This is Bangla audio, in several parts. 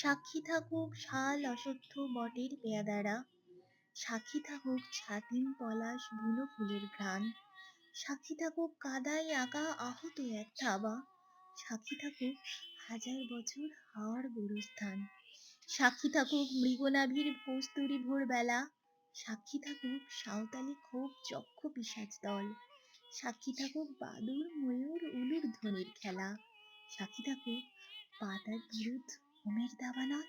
সাক্ষী থাকুক শাল অশ্বত্থ বটের পেয়াদারা। সাক্ষী থাকুক ছাতিম পলাশ বুনো ফুলের ঘ্রাণ। সাক্ষী থাকুক কাদায় আঁকা আহত এক থাবা। সাক্ষী থাকুক হাজার বছর হাওয়ার গুরুস্থান। সাক্ষী থাকুক মৃগনাভির কস্তুরী ভোরবেলা। সাক্ষী থাকুক সাঁওতালি ক্ষোভ যক্ষ পিসাচ দল। সাক্ষী থাকুক বাদুর ময়ূর উলুর ধ্বনির খেলা। সাক্ষী থাকুক পাতার বিরুদ্ধ হোমের দাবানল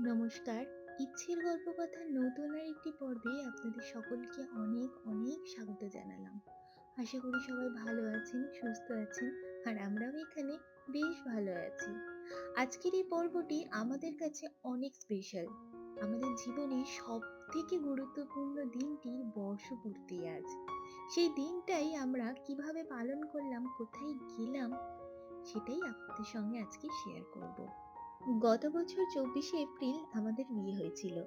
নমস্কার, ইচ্ছের গল্প কথার নতুন আর একটি পর্বে আপনাদের সকলকে অনেক অনেক স্বাগত জানালাম। আশা করি সবাই ভালো আছেন, সুস্থ আছেন, আর আমরাও এখানে বেশ ভালো আছি। আজকের এই পর্বটি আমাদের কাছে অনেক স্পেশাল আমাদের জীবনে সব থেকে গুরুত্বপূর্ণ দিনটি বর্ষপূর্তি আজ। সেই দিনটাই আমরা কীভাবে পালন করলাম, কোথায় গেলাম, সেটাই আপনাদের সঙ্গে আজকে শেয়ার করব। গত বছর চব্বিশে এপ্রিল আমাদের বিয়ে হয়েছিল।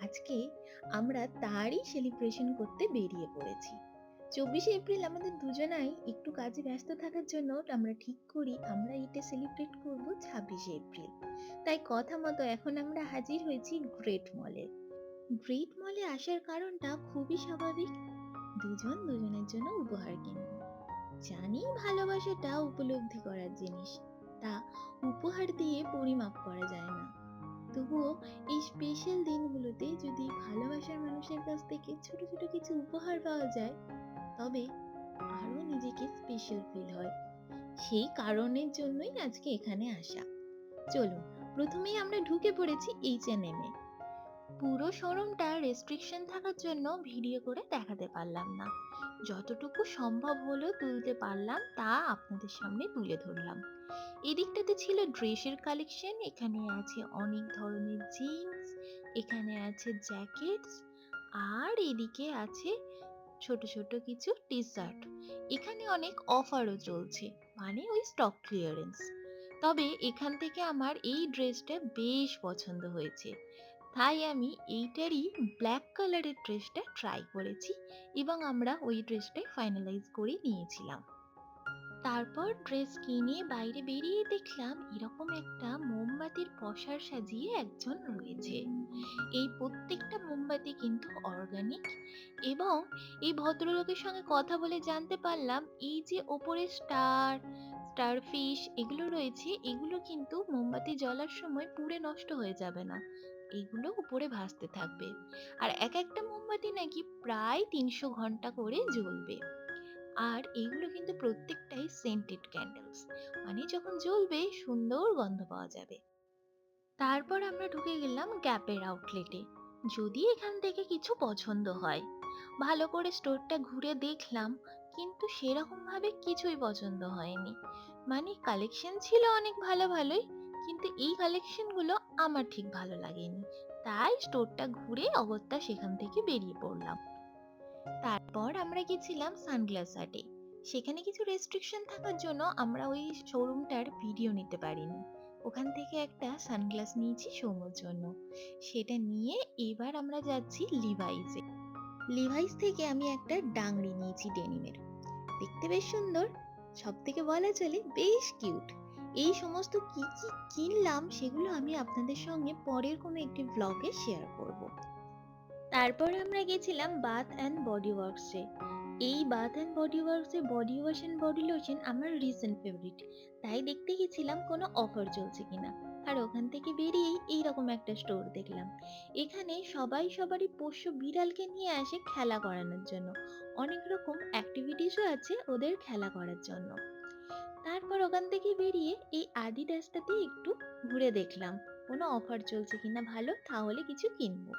আজকে আমরা তারই সেলিব্রেশন করতে বেরিয়ে পড়েছি। চব্বিশে এপ্রিল আমাদের দুজনাই একটু কাজে ব্যস্ত থাকার জন্য আমরা ঠিক করি, আমরা এটা সেলিব্রেট করব ছাব্বিশে এপ্রিল। তাই কথা মতো এখন আমরা হাজির হয়েছি গ্রেট মলে গ্রেট মলে আসার কারণটা খুবই স্বাভাবিক। দুজন দুজনের জন্য উপহার কিনব। জানি ভালোবাসাটা উপলব্ধি করার জিনিস। তা উপহার দিয়ে পরিমাপ করা যায় না। তবুও এই স্পেশাল দিনগুলোতে যদি ভালোবাসার মানুষের কাছ থেকে ছোট ছোট কিছু উপহার পাওয়া যায়, তবে আরও নিজেকে স্পেশাল ফিল হয়। সেই কারণের জন্যই আজকে এখানে আসা। চলুন, প্রথমেই আমরা ঢুকে পড়েছি এইচ এন এম এ। পুরো শোরুমটা রেস্ট্রিকশন থাকার জন্য ভিডিও করে দেখাতে পারলাম না। যতটুকু সম্ভব হলো তুলতে পারলাম, তা আপনাদের সামনে তুলে ধরলাম। এদিকটাতে ছিল ড্রেসের কালেকশন এখানে আছে অনেক ধরনের জিন্স এখানে আছে জ্যাকেটস আর এদিকে আছে ছোট ছোট কিছু টি শার্ট এখানে অনেক অফারও চলছে মানে ওই স্টক ক্লিয়ারেন্স তবে এখান থেকে আমার এই ড্রেসটা বেশ পছন্দ হয়েছে। তাই আমি এইটারই ব্ল্যাক কালারের ড্রেসটা ট্রাই করেছি এবং আমরা ওই ড্রেসটাই ফাইনালাইজ করে নিয়েছিলাম। তারপর ড্রেস কিনে বাইরে বেরিয়ে দেখলাম এরকম একটা মোমবাতির পসার সাজিয়ে একজন রয়েছে। এই প্রত্যেকটা মোমবাতি কিন্তু অর্গানিক এবং এই ভদ্রলোকের সঙ্গে কথা বলে জানতে পারলাম এই যে ওপরে স্টার স্টার ফিশ এগুলো রয়েছে এগুলো কিন্তু মোমবাতি জ্বলার সময় পুড়ে নষ্ট হয়ে যাবে না। এগুলো উপরে ভাসতে থাকবে। আর এক একটা মোমবাতি নাকি প্রায় তিনশো ঘণ্টা করে জ্বলবে। আর এগুলো কিন্তু প্রত্যেকটাই সেন্টেড ক্যান্ডেলস মানে যখন জ্বলবে সুন্দর গন্ধ পাওয়া যাবে। তারপর আমরা ঢুকে গেলাম গ্যাপের আউটলেটে যদি এখান থেকে কিছু পছন্দ হয়। ভালো করে স্টোরটা ঘুরে দেখলাম কিন্তু সেরকম ভাবে কিছুই পছন্দ হয়নি। মানে কালেকশন ছিল অনেক ভালো ভালোই, কিন্তু এই কালেকশনগুলো আমার ঠিক ভালো লাগেনি। তাই স্টোরটা ঘুরে অগত্যা সেখান থেকে বেরিয়ে পড়লাম। তারপর আমরা গেছিলাম সানগ্লাস আর্টে সেখানে কিছু রেস্ট্রিকশন থাকার জন্য আমরা ওই শোরুমটার ভিডিও নিতে পারিনি। ওখান থেকে একটা সানগ্লাস নিয়েছি সৌমর জন্য। সেটা নিয়ে এবার আমরা যাচ্ছি লিভাইসে লিভাইস থেকে আমি একটা ডাংরি নিয়েছি ডেনিমের দেখতে বেশ সুন্দর সব থেকে বলা চলে বেশ কিউট এই সমস্ত কি কি কিনলাম সেগুলো আমি আপনাদের সঙ্গে পরের কোনো একটি ব্লগে শেয়ার করব। তারপর আমরা গেছিলাম বাথ অ্যান্ড বডি ওয়ার্কসে এই bath and body ওয়ার্কসে body wash and body lotion আমার রিসেন্ট ফেভারিট তাই দেখতে গেছিলাম কোনো অফার চলছে কিনা। আর ওখান থেকে বেরিয়েই এইরকম একটা স্টোর দেখলাম। এখানে সবাই সবারই পোষ্য বিড়ালকে নিয়ে আসে খেলা করানোর জন্য। অনেক রকম অ্যাক্টিভিটিসও আছে ওদের খেলা করার জন্য। তারপর ওখান থেকে বেরিয়ে এই আদিদাসটাতে একটু ঘুরে দেখলাম। কোনো অফার চলছে কিনা ভালো, তাহলে কিছু কিনবো।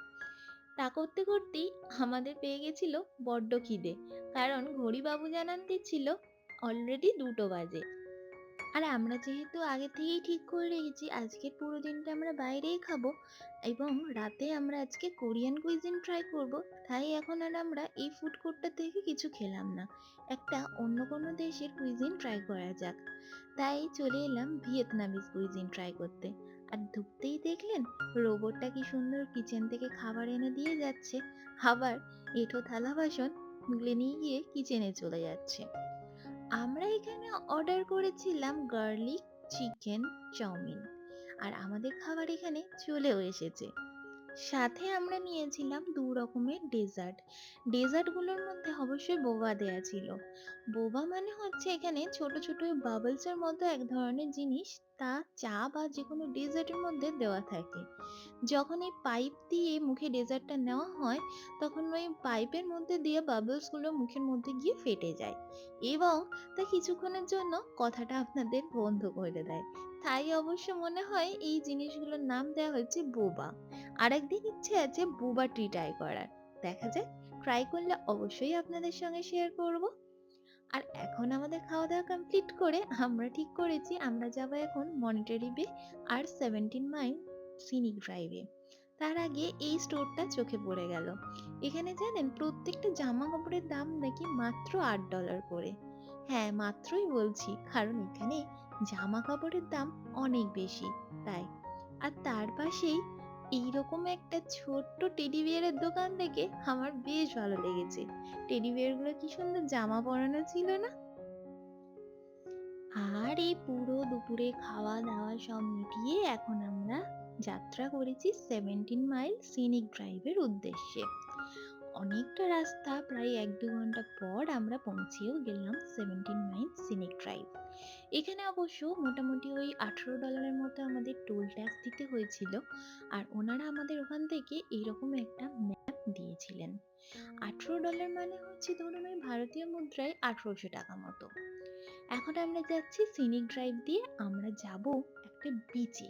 তা করতে করতেই আমাদের পেয়ে গেছিল বড্ড খিদে। কারণ ঘড়িবাবু জানান দিচ্ছিল অলরেডি দুটো বাজে। আর আমরা যেহেতু আগে থেকেই ঠিক করে রেখেছি, আজকের পুরো দিনটা আমরা বাইরেই খাব এবং রাতে আমরা আজকে কোরিয়ান কুইজিন ট্রাই করব। তাই এখন আর আমরা এই ফুড কোর্টটা থেকে কিছু খেলাম না। একটা অন্য কোনো দেশের কুইজিন ট্রাই করা যাক। তাই চলে এলাম ভিয়েতনামিজ কুইজিন ট্রাই করতে। আর ঢুকতেই দেখলেন রোবটটা কি সুন্দর কিচেন থেকে খাবার এনে দিয়ে যাচ্ছে। আবার এঁঠো থালা বাসন তুলে নিয়ে গিয়ে কিচেনে চলে যাচ্ছে। আমরা এখানে অর্ডার করেছিলাম গার্লিক চিকেন চাউমিন আর আমাদের খাবার এখানে চলেও এসেছে। সাথে আমরা নিয়েছিলাম দু রকমের ডেজার্ট ডেজার্টগুলোর মধ্যে অবশ্যই বোবা দেয়া ছিল। বোবা মানে হচ্ছে এখানে ছোট ছোট বাবলসের মতো এক ধরনের জিনিস তা চা বা যে কোনো ডেজার্টের মধ্যে দেওয়া থাকে। যখন এই পাইপ দিয়ে মুখে ডেজার্টটা নেওয়া হয়, তখন ওই পাইপের মধ্যে দিয়ে বাবলসগুলো মুখের মধ্যে গিয়ে ফেটে যায় এবং তা কিছুক্ষণের জন্য কথাটা আপনাদের বন্ধ করে দেয়। তাই অবশ্য মনে হয় এই জিনিসগুলোর নাম দেওয়া হয়েছে বোবা। আরেকদিন ইচ্ছে আছে বোবা ট্রি ট্রাই করার। দেখা যাক ট্রাই করলে অবশ্যই আপনাদের সঙ্গে শেয়ার করব। আর এখন আমাদের খাওয়া দাওয়া কমপ্লিট করে আমরা ঠিক করেছি, আমরা যাব এখন মনিটারি বে আর সেভেন্টিন মাইল সিনিক ড্রাইভে তার আগে এই স্টোরটা চোখে পড়ে গেল। এখানে জানেন প্রত্যেকটা জামা কাপড়ের দাম নাকি মাত্র আট ডলার করে। হ্যাঁ মাত্রই বলছি, কারণ এখানে জামা কাপড়ের দাম অনেক বেশি, তাই। আর তার পাশেই এইরকম একটা ছোট্ট টেডি বিয়ারের দোকান থেকে আমার বেশ ভালো লেগেছে। টেডি বিয়ারগুলো কি সুন্দর জামা পরানো ছিল না? আর এই পুরো দুপুরে খাওয়া দাওয়া সব মিটিয়ে এখন আমরা যাত্রা করেছি সেভেন্টিন মাইল সিনিক ড্রাইভের উদ্দেশ্যে। অনেকটা রাস্তা প্রায় এক দু ঘণ্টা পর আমরা পৌঁছেও গেলাম সেভেন্টিন মাইল সিনিক ড্রাইভ এখানে অবশ্য মোটামুটি ওই আঠেরো ডলারের মতো আমাদের টোল ট্যাক্স দিতে হয়েছিল আর ওনারা আমাদের ওখান থেকে এইরকম একটা ম্যাপ দিয়েছিলেন। আঠেরো ডলার মানে হচ্ছে ধরুন ওই ভারতীয় মুদ্রায় আঠেরোশো টাকা মতো। এখন আমরা যাচ্ছি সিনিক ড্রাইভ দিয়ে আমরা যাব একটা বিচে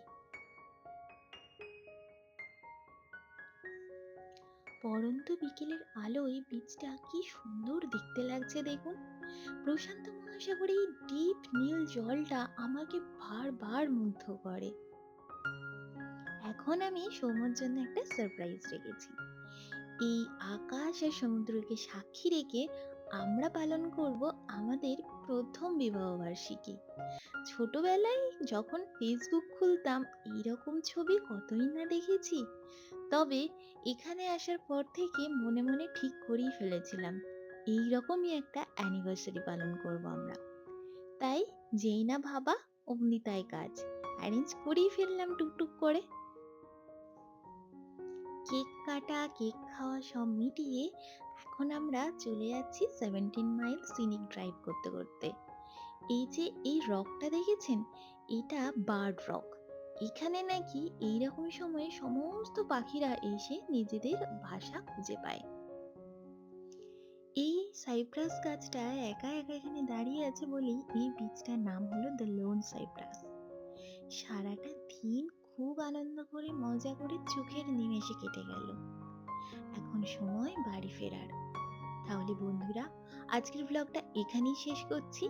পরন্ত বিকেলের আলোয় বীজটা কি সুন্দর দেখতে লাগছে দেখুন। প্রশান্ত মহাসাগরে এই ডিপ নীল জলটা আমাকে বারবার মুগ্ধ করে। এখন আমি সৌম্যর জন্য একটা সারপ্রাইজ রেখেছি। এই আকাশ আর সমুদ্রকে সাক্ষী রেখে আমরা পালন করব আমাদের প্রথম বিবাহ বার্ষিকী। ছোটবেলায় যখন ফেসবুক খুলতাম, এইরকম ছবি কতই না দেখেছি। তবে এখানে আসার পর থেকে মনে মনে ঠিক করেই ফেলেছিলাম এই রকমই একটা অ্যানিভার্সারি পালন করব আমরা। তাই যেই না ভাবা, অমনি তাই কাজ অ্যারেঞ্জ করেই ফেললাম টুকটুক করে। কেক কাটা, কেক খাওয়া সব মিটিয়ে এখন আমরা চলে যাচ্ছি সেভেন্টিন মাইল সিনিক ড্রাইভ করতে করতে। এই যে এই রকটা দেখেছেন? এটা বার্ড রক এখানে নাকি এইরকম সময়ে সমস্ত পাখিরা এসে নিজেদের ভাষা খুঁজে পায়। এই সাইপ্রাস গাছটা একা একা এখানে দাঁড়িয়ে আছে বলেই এই বীজটার নাম হলো দ্য লোন সাইপ্রাস। সারাটা দিন খুব আনন্দ করে, মজা করে চোখের নিমেষে কেটে গেল। এখন সময় বাড়ি ফেরার। তাহলে বন্ধুরা, আজকের ব্লগটা এখানেই শেষ করছি।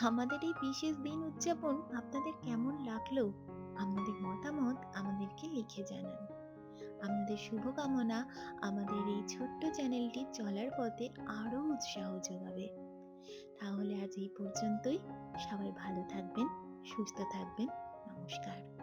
আমাদের এই বিশেষ দিন উদযাপন আপনাদের কেমন লাগল? মতামত আমাদেরকে লিখে জানান। আপনাদের শুভকামনা আমাদের এই ছোট্ট চ্যানেলটি চলার পথে আরও উৎসাহ যোগাবে। তাহলে আজ এই পর্যন্তই। সবাই ভালো থাকবেন, সুস্থ থাকবেন। নমস্কার।